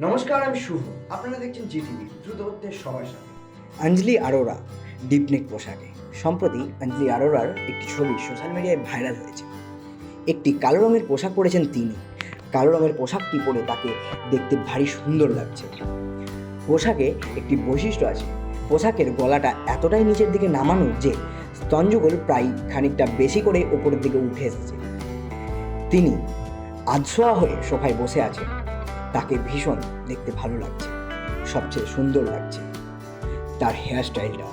নমস্কার, আমি শুভ। আপনারা দেখছেন জিটিভি, দ্রুত হচ্ছে সবার সাথে। অঞ্জলি আরোরা, ডিপনেক পোশাকে। সম্প্রতি অঞ্জলি আরোরার একটি ছবি সোশ্যাল মিডিয়ায় ভাইরাল হয়েছে। একটি কালো রঙের পোশাক পরেছেন তিনি। কালো রঙের পোশাকটি পরে তাকে দেখতে ভারী সুন্দর লাগছে। পোশাকে একটি বৈশিষ্ট্য আছে। পোশাকের গলাটা এতটাই নিচের দিকে নামানো যে স্তঞ্জগুল প্রায় খানিকটা বেশি করে ওপরের দিকে উঠে এসেছে। তিনি আধশোয়া হয়ে সোফায় বসে আছেন। তাকে ভীষণ দেখতে ভালো লাগছে, সবচেয়ে সুন্দর লাগছে। তার হেয়ার স্টাইলটাও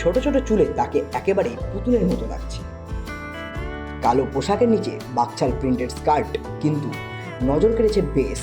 ছোট ছোট চুলে তাকে একেবারে পুতুলের মতো লাগছে। কালো পোশাকের নিচে বাকছাল প্রিন্টেড স্কার্ট, কিন্তু নজর কেড়েছে বেশ।